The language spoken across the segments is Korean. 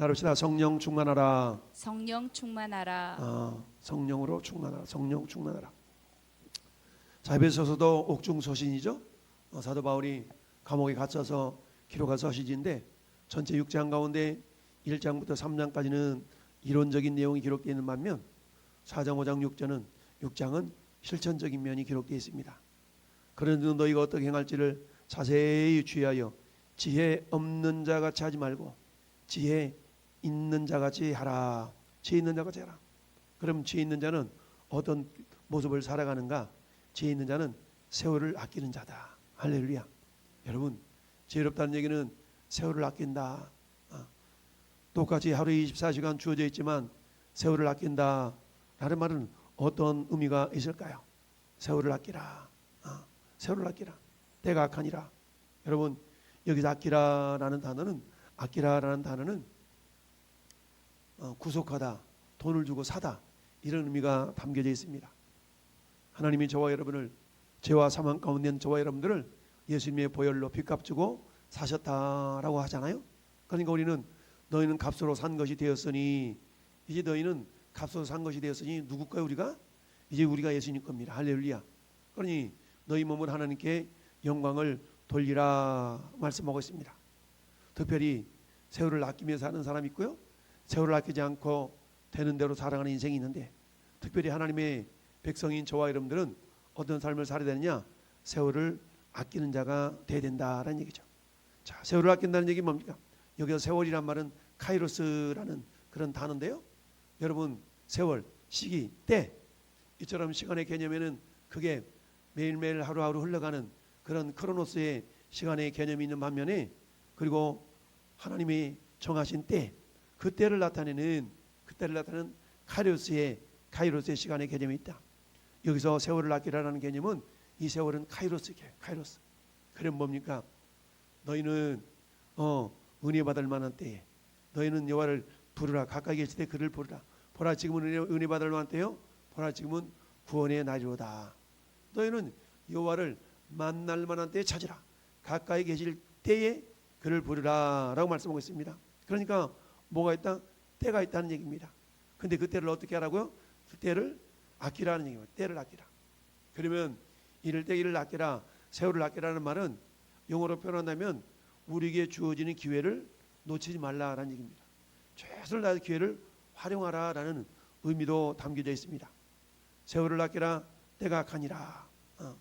나릅시다. 성령 충만하라. 성령 충만하라. 아, 성령으로 충만하라. 성령 충만하라. 자, 에베소서도 옥중 서신이죠. 어, 사도 바울이 감옥에 갇혀서 기록한 서신인데 전체 6장 가운데 1장부터 3장까지는 이론적인 내용이 기록되어 있는 반면 4장, 5장, 6장은 6장은 실천적인 면이 기록되어 있습니다. 그런즉 너희가 어떻게 행할지를 자세히 주의하여 지혜 없는 자 같이 하지 말고 지혜 있는 자 같이 하라. 지혜 있는 자 같이 하라. 그럼 지혜 있는 자는 어떤 모습을 살아가는가? 지혜 있는 자는 세월을 아끼는 자다. 할렐루야. 여러분, 지혜롭다는 얘기는 세월을 아낀다. 아, 똑같이 하루 24시간 주어져 있지만 세월을 아낀다. 라는 말은 어떤 의미가 있을까요? 세월을 아끼라. 아, 세월을 아끼라. 때가 악하니라. 여러분, 여기서 아끼라라는 단어는 아끼라라는 단어는 어, 구속하다, 돈을 주고 사다 이런 의미가 담겨져 있습니다. 하나님이 저와 여러분을 죄와 사망 가운데 있는 저와 여러분들을 예수님의 보혈로 빚값 주고 사셨다라고 하잖아요. 그러니까 우리는 너희는 값으로 산 것이 되었으니 이제 너희는 값으로 산 것이 되었으니 누구까요 우리가? 이제 우리가 예수님 겁니다. 할렐루야. 그러니 너희 몸을 하나님께 영광을 돌리라 말씀하고 있습니다. 특별히 세월을 아끼며 사는 사람이 있고요. 세월을 아끼지 않고 되는 대로 살아가는 인생이 있는데 특별히 하나님의 백성인 저와 여러분들은 어떤 삶을 살아야 되느냐? 세월을 아끼는 자가 돼야 된다라는 얘기죠. 자, 세월을 아낀다는 얘기 뭡니까? 여기서 세월이란 말은 카이로스라는 그런 단어인데요. 여러분, 세월, 시기, 때 이처럼 시간의 개념에는 그게 매일매일 하루하루 흘러가는 그런 크로노스의 시간의 개념이 있는 반면에 그리고 하나님이 정하신 때 그때를 나타내는 그때를 나타내는 카이로스의 카이로스의 시간의 개념이 있다. 여기서 세월을 아끼라는 개념은 이 세월은 카이로스게 카이로스. 그럼 뭡니까? 너희는 어 은혜 받을 만한 때에 너희는 여호와를 부르라 가까이 때 그를 부르라. 보라 지금은 은혜, 은혜 받을 만한 때요. 보라 지금은 구원의 날이로다. 너희는 여호와를 만날 만한 때에 찾으라. 가까이 계실 때에 그를 부르라라고 말씀하고 있습니다. 그러니까 뭐가 있다? 때가 있다는 얘기입니다. 근데 그 때를 어떻게 하라고요? 그 때를 아끼라는 얘기입니다. 때를 아끼라. 그러면 이럴 때 이를 아끼라, 세월을 아끼라는 말은 영어로 표현한다면 우리에게 주어지는 기회를 놓치지 말라라는 얘기입니다. 최선을 다해서 기회를 활용하라라는 의미도 담겨져 있습니다. 세월을 아끼라, 때가 악하니라. 어.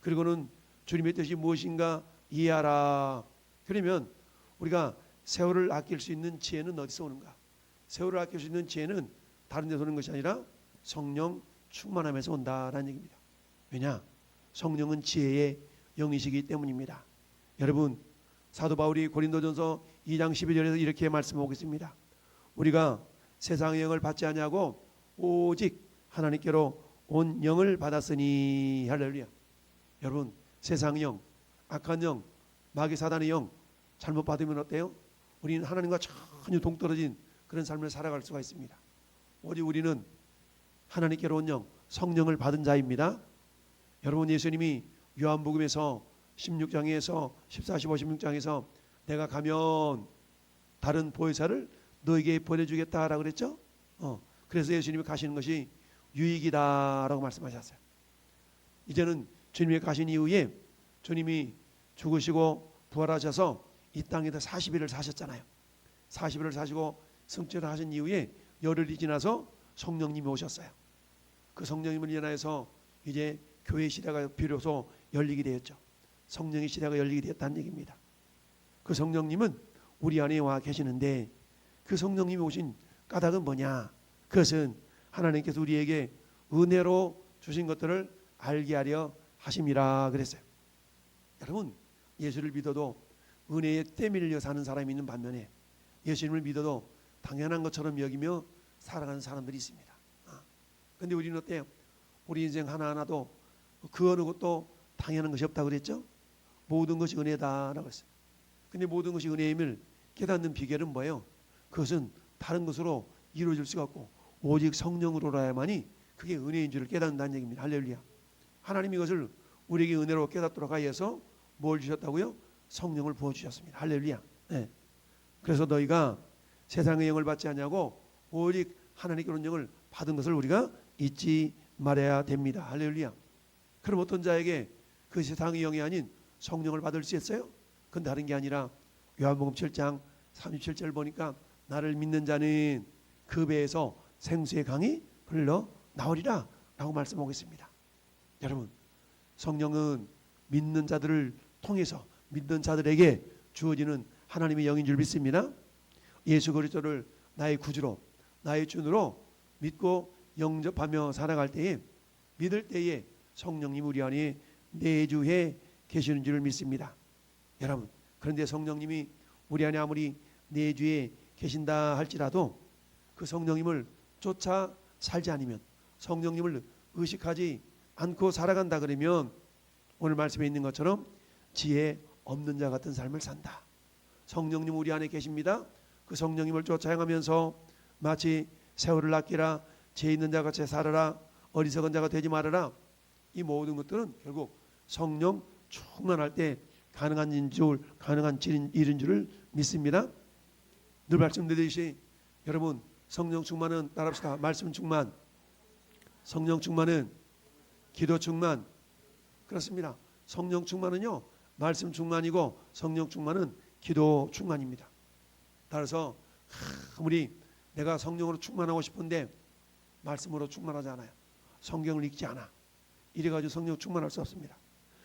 그리고는 주님의 뜻이 무엇인가 이해하라. 그러면 우리가 세월을 아낄 수 있는 지혜는 어디서 오는가? 세월을 아낄 수 있는 지혜는 다른 데서 오는 것이 아니라 성령 충만함에서 온다라는 얘기입니다. 왜냐? 성령은 지혜의 영이시기 때문입니다. 여러분, 사도 바울이 고린도전서 2장 12절에서 이렇게 말씀하고 있습니다. 우리가 세상의 영을 받지 아니하고 오직 하나님께로 온 영을 받았으니 할렐루야. 여러분, 세상 영, 악한 영, 마귀 사단의 영 잘못 받으면 어때요? 우리는 하나님과 전혀 동떨어진 그런 삶을 살아갈 수가 있습니다. 오직 우리는 하나님께로 온 영, 성령을 받은 자입니다. 여러분 예수님이 요한복음에서 16장에서 14, 15, 16장에서 내가 가면 다른 보혜사를 너에게 보내주겠다라고 그랬죠. 어, 그래서 예수님이 가시는 것이 유익이다라고 말씀하셨어요. 이제는 주님이 가신 이후에 주님이 죽으시고 부활하셔서 이 땅에서 40일을 사셨잖아요. 40일을 사시고 승천을 하신 이후에 열흘이 지나서 성령님이 오셨어요. 그 성령님을 인하여서 이제 교회 시대가 비로소 열리게 되었죠. 성령의 시대가 열리게 되었다는 얘기입니다. 그 성령님은 우리 안에 와 계시는데 그 성령님이 오신 까닭은 뭐냐? 그것은 하나님께서 우리에게 은혜로 주신 것들을 알게 하려 하심이라 그랬어요. 여러분 예수를 믿어도 은혜에 때밀려 사는 사람이 있는 반면에 예수님을 믿어도 당연한 것처럼 여기며 살아가는 사람들이 있습니다. 아, 근데 우리는 어때요? 우리 인생 하나하나도 그 어느 것도 당연한 것이 없다고 그랬죠? 모든 것이 은혜다라고 했어요. 근데 모든 것이 은혜임을 깨닫는 비결은 뭐예요? 그것은 다른 것으로 이루어질 수가 없고 오직 성령으로라야만이 그게 은혜인 줄을 깨닫는다는 얘기입니다. 할렐루야. 하나님이 이것을 우리에게 은혜로 깨닫도록 하여서 뭘 주셨다고요? 성령을 부어 주셨습니다. 할렐루야. 네. 그래서 너희가 세상의 영을 받지 않냐고 오직 하나님께 오는 영을 받은 것을 우리가 잊지 말아야 됩니다. 할렐루야. 그럼 어떤 자에게 그 세상의 영이 아닌 성령을 받을 수 있어요? 그건 다른 게 아니라 요한복음 7장 37절 보니까 나를 믿는 자는 그 배에서 생수의 강이 흘러 나오리라 라고 말씀하고 있습니다. 여러분 성령은 믿는 자들을 통해서 믿는 자들에게 주어지는 하나님의 영인 줄 믿습니다. 예수 그리스도를 나의 구주로 나의 주로 믿고 영접하며 살아갈 때에 믿을 때에 성령님 우리 안에 내주해 계시는 줄 믿습니다. 여러분 그런데 성령님이 우리 안에 아무리 내주해 계신다 할지라도 그 성령님을 쫓아 살지 않으면 성령님을 의식하지 않고 살아간다 그러면 오늘 말씀에 있는 것처럼 지혜 없는 자 같은 삶을 산다. 성령님 우리 안에 계십니다. 그 성령님을 쫓아 행하면서 마치 세월을 아끼라 죄 있는 자 같이 살아라 어리석은 자가 되지 말아라 이 모든 것들은 결국 성령 충만할 때 가능한 줄 가능한 일인 줄을 믿습니다. 늘 말씀드리듯이 여러분 성령 충만은 따라합시다. 말씀 충만, 성령 충만은 기도 충만 그렇습니다. 성령 충만은요 말씀 충만이고 성령 충만은 기도 충만입니다. 따라서 아무리 내가 성령으로 충만하고 싶은데 말씀으로 충만하지 않아요. 성경을 읽지 않아. 이래가지고 성령 충만할 수 없습니다.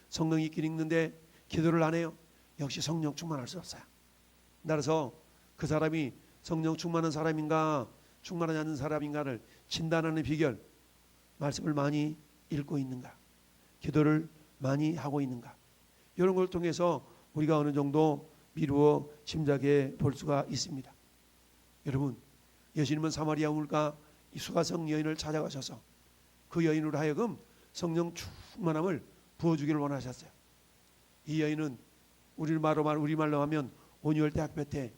성령 읽긴 읽는데 기도를 안 해요. 역시 성령 충만할 수 없어요. 따라서 그 사람이 성령 충만한 사람인가 충만하지 않는 사람인가를 진단하는 비결 말씀을 많이 읽고 있는가 기도를 많이 하고 있는가 이런 걸 통해서 우리가 어느 정도 미루어 짐작해 볼 수가 있습니다. 여러분 예수님은 사마리아 물가 이 수가성 여인을 찾아가셔서 그 여인으로 하여금 성령 충만함을 부어주기를 원하셨어요. 이 여인은 우리 말로 말 우리 말로 하면 온유월 대학교 때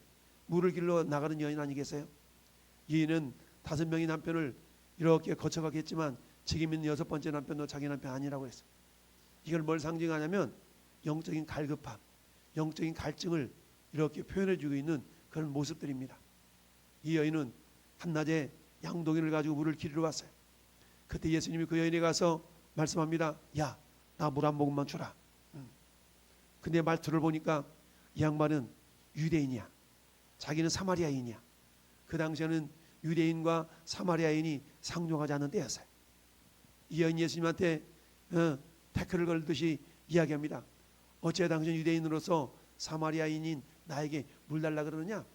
물을 길러 나가는 여인 아니겠어요? 이 여인은 다섯 명의 남편을 이렇게 거쳐가겠지만 지금 있는 여섯 번째 남편도 자기 남편 아니라고 했어요. 이걸 뭘 상징하냐면 영적인 갈급함, 영적인 갈증을 이렇게 표현해 주고 있는 그런 모습들입니다. 이 여인은 한낮에 양동이를 가지고 물을 기르러 왔어요. 그때 예수님이 그 여인에 가서 말씀합니다. 야, 나 물 한 모금만 주라. 음. 근데 말투를 보니까 이 양반은 유대인이야. 자기는 사마리아인이야. 그 당시에는 유대인과 사마리아인이 상종하지 않는 때였어요. 이 여인 예수님한테 어, 태클을 걸듯이 이야기합니다. 어째 당신 유대인으로서 사마리아인인 나에게 물 달라 그러느냐?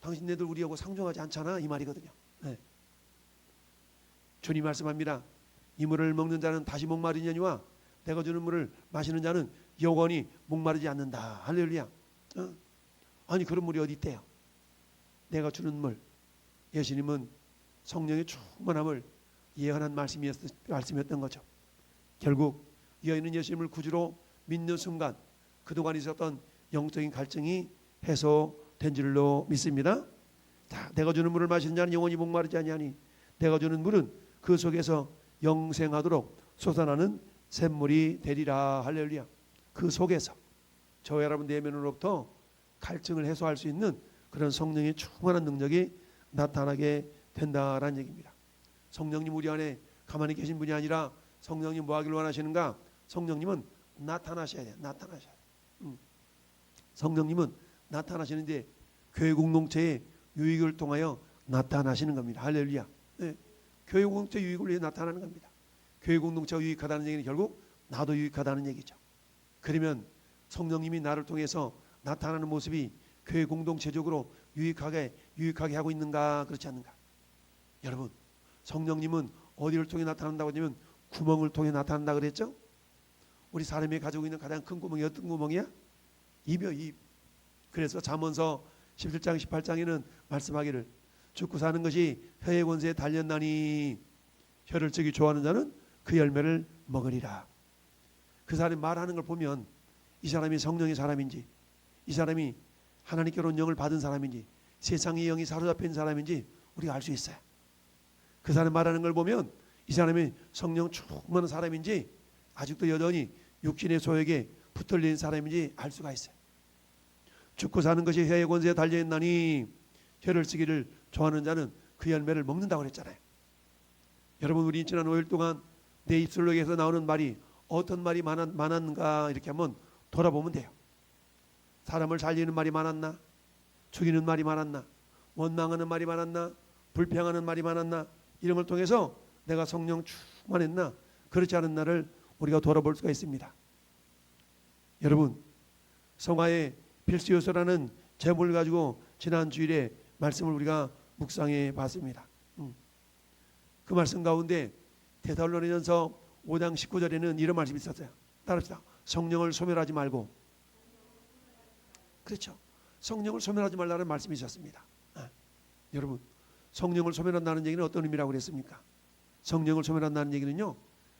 당신네들 우리하고 상종하지 않잖아 이 말이거든요. 네. 주님 말씀합니다. 이 물을 먹는 자는 다시 목마르냐니와 내가 주는 물을 마시는 자는 영원히 목마르지 않는다. 할렐루야. 어? 아니 그런 물이 어디 있대요? 내가 주는 물. 예수님은 성령의 충만함을 예언한 말씀이었, 말씀이었던 거죠. 결국 여인은 예수님을 구주로 믿는 순간 그동안 있었던 영적인 갈증이 해소된 줄로 믿습니다. 자, 내가 주는 물을 마시는 자는 영원히 목마르지 아니하니 내가 주는 물은 그 속에서 영생하도록 솟아나는 샘물이 되리라 할렐루야. 그 속에서 저 여러분 내면으로부터 갈증을 해소할 수 있는 그런 성령의 충만한 능력이 나타나게 된다라는 얘기입니다. 성령님 우리 안에 가만히 계신 분이 아니라 성령님 뭐 하길 원하시는가? 성령님은 나타나셔야 돼요. 나타나셔야 돼요. 음. 성령님은 나타나시는데 교회 공동체의 유익을 통하여 나타나시는 겁니다. 할렐루야. 네. 교회 공동체 유익을 위해 나타나는 겁니다. 교회 공동체가 유익하다는 얘기는 결국 나도 유익하다는 얘기죠. 그러면 성령님이 나를 통해서 나타나는 모습이 교회 공동체적으로 유익하게 유익하게 하고 있는가 그렇지 않는가? 여러분 성령님은 어디를 통해 나타난다고 하냐면 구멍을 통해 나타난다 그랬죠? 우리 사람이 가지고 있는 가장 큰 구멍이 어떤 구멍이야? 입이요 입. 그래서 잠언서 17장 18장에는 말씀하기를 죽고 사는 것이 혀의 권세에 달렸나니 혀를 적이 좋아하는 자는 그 열매를 먹으리라. 그 사람이 말하는 걸 보면 이 사람이 성령의 사람인지 이 사람이 하나님께로 영을 받은 사람인지 세상의 영이 사로잡힌 사람인지 우리가 알 수 있어요. 그 사람 말하는 걸 보면 이 사람이 성령 충만한 사람인지 아직도 여전히 육신의 소욕에 붙들린 사람인지 알 수가 있어요. 죽고 사는 것이 혀의 권세에 달려 있나니 혀를 쓰기를 좋아하는 자는 그 열매를 먹는다고 그랬잖아요. 여러분 우리 지난 5일 동안 내 입술로에서 나오는 말이 어떤 말이 많았, 많았는가 이렇게 한번 돌아보면 돼요. 사람을 살리는 말이 많았나? 죽이는 말이 많았나? 원망하는 말이 많았나? 불평하는 말이 많았나? 이런 걸 통해서 내가 성령 충만했나? 그렇지 않은 날을 우리가 돌아볼 수가 있습니다. 여러분 성화의 필수 요소라는 제목을 가지고 지난 주일에 말씀을 우리가 묵상해 봤습니다. 음. 그 말씀 가운데 데살로니전서 5장 19절에는 이런 말씀이 있었어요. 따라합시다. 성령을 소멸하지 말고 그렇죠. 성령을 소멸하지 말라는 말씀이 있었습니다. 아, 여러분 성령을 소멸한다는 얘기는 어떤 의미라고 그랬습니까? 성령을 소멸한다는 얘기는요.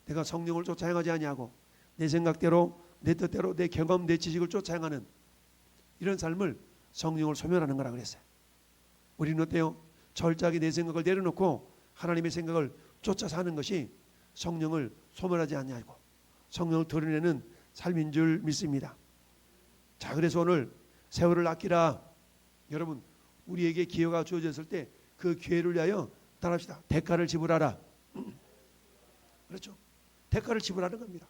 내가 성령을 쫓아 행하지 아니하고 내 생각대로 내 뜻대로 내 경험 내 지식을 쫓아 행하는 이런 삶을 성령을 소멸하는 거라 그랬어요. 우리는 어때요? 철저하게 내 생각을 내려놓고 하나님의 생각을 쫓아 사는 것이 성령을 소멸하지 아니하고 성령을 드러내는 삶인 줄 믿습니다. 자, 그래서 오늘 세월을 아끼라. 여러분, 우리에게 기회가 주어졌을 때 그 기회를 위하여 따라합시다. 대가를 지불하라. 그렇죠? 대가를 지불하는 겁니다.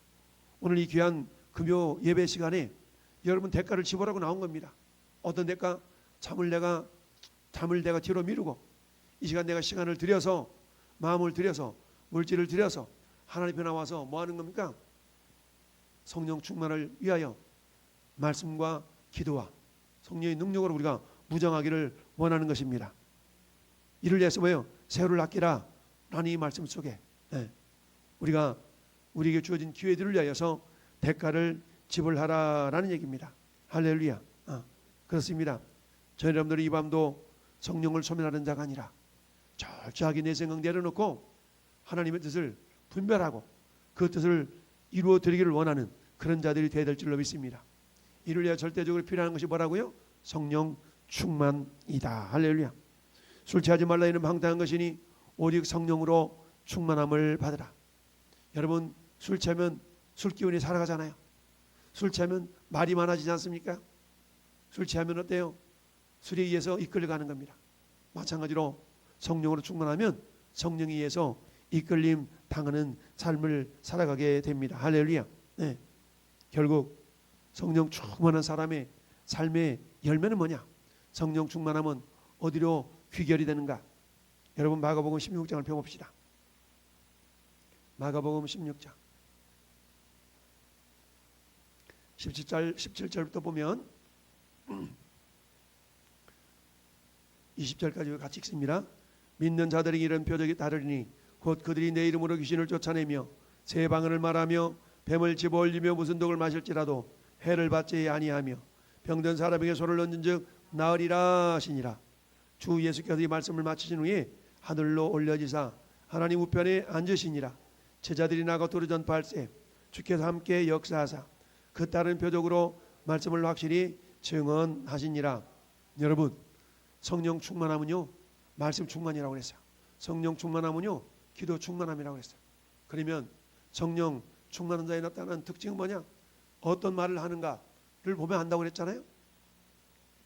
오늘 이 귀한 금요 예배 시간에 여러분 대가를 지불하고 나온 겁니다. 어떤 대가? 잠을 내가 잠을 내가 뒤로 미루고 이 시간 내가 시간을 들여서 마음을 들여서 물질을 들여서 하나님 앞에 나와서 뭐 하는 겁니까? 성령 충만을 위하여 말씀과 기도와 성령의 능력으로 우리가 무장하기를 원하는 것입니다. 이를 위해서 뭐예요? 세월을 아끼라 라는 이 말씀 속에 예, 우리가 우리에게 주어진 기회들을 위하여서 대가를 지불하라라는 얘기입니다. 할렐루야. 아, 그렇습니다. 저희 여러분들이 이 밤도 성령을 소멸하는 자가 아니라 철저하게 내 생각 내려놓고 하나님의 뜻을 분별하고 그 뜻을 이루어 드리기를 원하는 그런 자들이 되어야 될 줄로 믿습니다. 이를 위해 절대적으로 필요한 것이 뭐라고요? 성령 충만이다. 할렐루야. 술 취하지 말라 이는 방탕한 것이니 오직 성령으로 충만함을 받으라. 여러분 술 취하면 술 기운이 살아가잖아요. 술 취하면 말이 많아지지 않습니까? 술 취하면 어때요? 술에 의해서 이끌려가는 겁니다. 마찬가지로 성령으로 충만하면 성령에 의해서 이끌림 당하는 삶을 살아가게 됩니다. 할렐루야. 네. 결국 성령 충만한 사람의 삶의 열매는 뭐냐? 성령 충만하면 어디로 귀결이 되는가? 여러분 마가복음 16장을 펴봅시다. 마가복음 16장 17절 17절부터 보면 20절까지 같이 읽습니다. 믿는 자들이 이런 표적이 다르리니 곧 그들이 내 이름으로 귀신을 쫓아내며 새 방언을 말하며 뱀을 집어올리며 무슨 독을 마실지라도 해를 받지 아니하며 병든 사람에게 손을 얹은즉 나으리라 하시니라. 주 예수께서 이 말씀을 마치신 후에 하늘로 올려지사 하나님 우편에 앉으시니라. 제자들이 나가 도로 전파할세 주께서 함께 역사하사 그 따른 표적으로 말씀을 확실히 증언하시니라. 여러분 성령 충만하면요 말씀 충만이라고 그랬어요. 성령 충만하면요 기도 충만함이라고 그랬어요. 그러면 성령 충만한 자에 나타나는 특징은 뭐냐? 어떤 말을 하는가를 보면 안다고 그랬잖아요.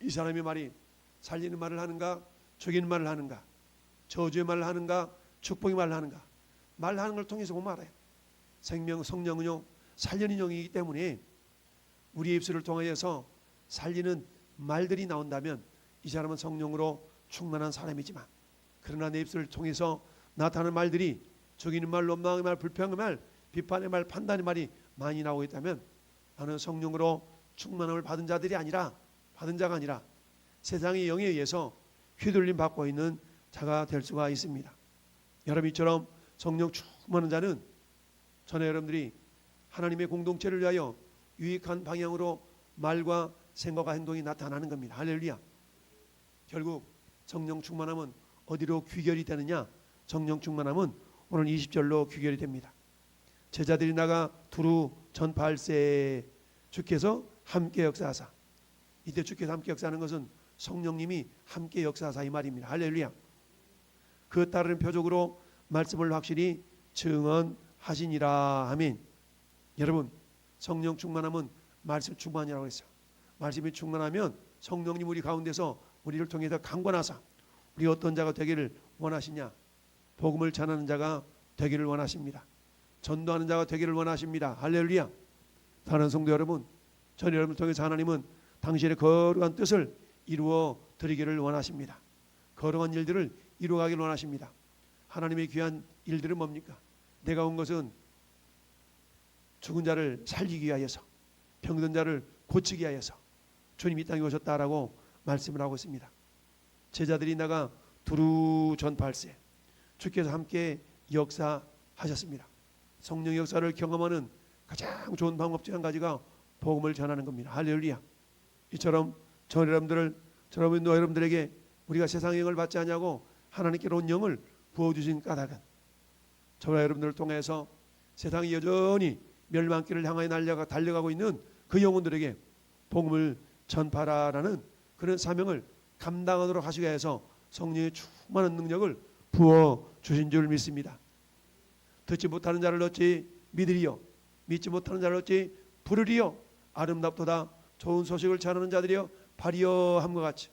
이 사람의 말이 살리는 말을 하는가, 죽이는 말을 하는가, 저주의 말을 하는가, 축복의 말을 하는가. 말하는 걸 통해서 보면 알아요. 생명 성령은요 살리는 영이기 때문에 우리의 입술을 통하여서 살리는 말들이 나온다면 이 사람은 성령으로 충만한 사람이지만 그러나 내 입술을 통해서 나타나는 말들이 죽이는 말, 원망의 말, 불평의 말, 비판의 말, 판단의 말이 많이 나오고 있다면 나는 성령으로 충만함을 받은 자들이 아니라 받은 자가 아니라 세상의 영에 의해서 휘둘림 받고 있는 자가 될 수가 있습니다. 여러분 이처럼 성령 충만한 자는 전에 여러분들이 하나님의 공동체를 위하여 유익한 방향으로 말과 생각과 행동이 나타나는 겁니다. 할렐루야. 결국 성령 충만함은 어디로 귀결이 되느냐? 성령 충만함은 오늘 20절로 귀결이 됩니다. 제자들이 나가 두루 전파할세 주께서 함께 역사하사 이때 주께서 함께 역사하는 것은 성령님이 함께 역사하사 이 말입니다. 할렐루야. 그 따르는 표적으로 말씀을 확실히 증언하시니라 아멘. 여러분 성령 충만함은 말씀 충만이라고 했어요. 말씀이 충만하면 성령님 우리 가운데서 우리를 통해서 강권하사 우리 어떤 자가 되기를 원하시냐? 복음을 전하는 자가 되기를 원하십니다. 전도하는 자가 되기를 원하십니다. 할렐루야. 사랑하는 성도 여러분, 전 여러분을 통해서 하나님은 당신의 거룩한 뜻을 이루어 드리기를 원하십니다. 거룩한 일들을 이루어 가기를 원하십니다. 하나님의 귀한 일들은 뭡니까? 내가 온 것은 죽은 자를 살리기 위하여서 병든 자를 고치기 위하여서 주님이 이 땅에 오셨다라고 말씀을 하고 있습니다. 제자들이 나가 두루 전파할세 주께서 함께 역사하셨습니다. 성령 역사를 경험하는 가장 좋은 방법 중 한 가지가 복음을 전하는 겁니다. 할렐루야. 이처럼 저 여러분들을 저러분 너 여러분들에게 우리가 세상의 영을 받지 않냐고 하나님께로 온 영을 부어 주신 까닭은 저와 여러분들을 통해서 세상이 여전히 멸망길을 향하여 날려가 달려가고 있는 그 영혼들에게 복음을 전파라라는 그런 사명을 감당하도록 하시기 위해서 성령의 충만한 능력을 부어 주신 줄 믿습니다. 듣지 못하는 자를 어찌 믿으리요 믿지 못하는 자를 어찌 부르리요 아름답도다 좋은 소식을 전하는 자들이여 발이여 함과 같이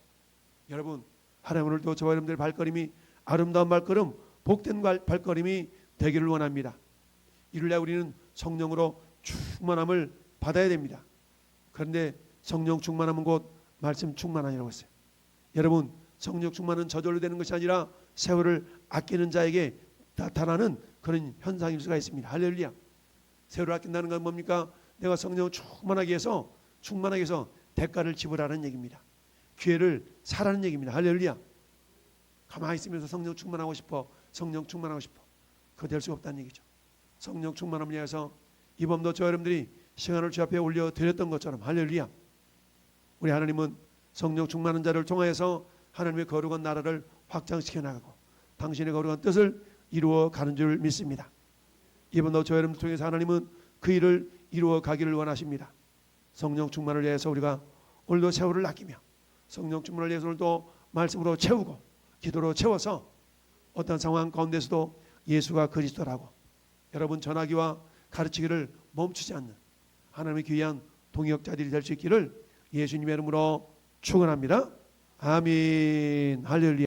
여러분 하나님 오늘도 저와 여러분들의 발걸음이 아름다운 발걸음 복된 발- 발걸음이 되기를 원합니다. 이를래 우리는 성령으로 충만함을 받아야 됩니다. 그런데 성령 충만함은 곧 말씀 충만함이라고 했어요. 여러분 성령 충만은 저절로 되는 것이 아니라 세월을 아끼는 자에게 나타나는 그런 현상일 수가 있습니다. 할렐루야. 세월을 아낀다는 건 뭡니까? 내가 성령 충만하게 해서 충만하게 해서 대가를 지불하는 얘기입니다. 기회를 사라는 얘기입니다. 할렐루야. 가만히 있으면서 성령 충만하고 싶어. 성령 충만하고 싶어. 그거 될 수가 없다는 얘기죠. 성령 충만함을 위해서 이번도 저 여러분들이 시간을 주 앞에 올려 드렸던 것처럼 할렐루야. 우리 하나님은 성령 충만한 자를 통하여서 하나님의 거룩한 나라를 확장시켜 나가고 당신의 거룩한 뜻을 이루어 가는 줄 믿습니다. 이번도 저 여러분들 통해서 하나님은 그 일을 이루어 가기를 원하십니다. 성령 충만을 위해서 우리가 오늘도 세월을 아끼며 성령 충만을 위해서 오늘도 말씀으로 채우고 기도로 채워서 어떤 상황 가운데서도 예수가 그리스도라고 여러분 전하기와 가르치기를 멈추지 않는 하나님의 귀한 동역자들이 될 수 있기를 예수님의 이름으로 축원합니다. 아멘. 할렐루야.